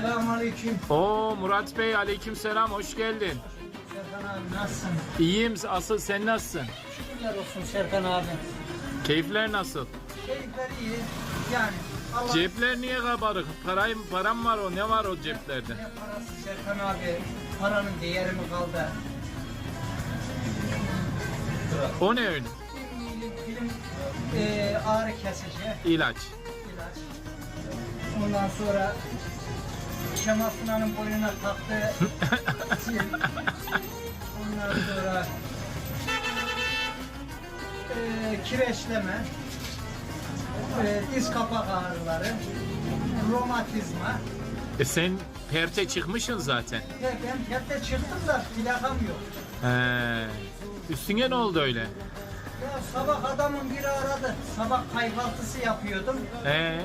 Selamünaleyküm. Oo Murat Bey aleykümselam hoş geldin. Serkan abi nasılsın? İyiyim asıl sen nasılsın? Şükürler olsun Serkan abi. Keyifler nasıl? Keyifler iyi. Yani Allah Cepler niye kabarık? Parayı, param var o ne var o ceplerde? ne parası Serkan abi. Paranın değeri mi kaldı? O ne öyle? Film, film e, ağrı kesici, İlaç. ilaç. Ondan sonra Kemal Sunal'ın boynuna taktığı. Ondan sonra e, kireçleme, e, diz kapak ağrıları, romatizma. E sen perte çıkmışsın zaten. Ya ben tepte çıktım da plakam yok. He. Üstüne ne oldu öyle? Ya sabah adamın biri aradı. Sabah kahvaltısı yapıyordum. He.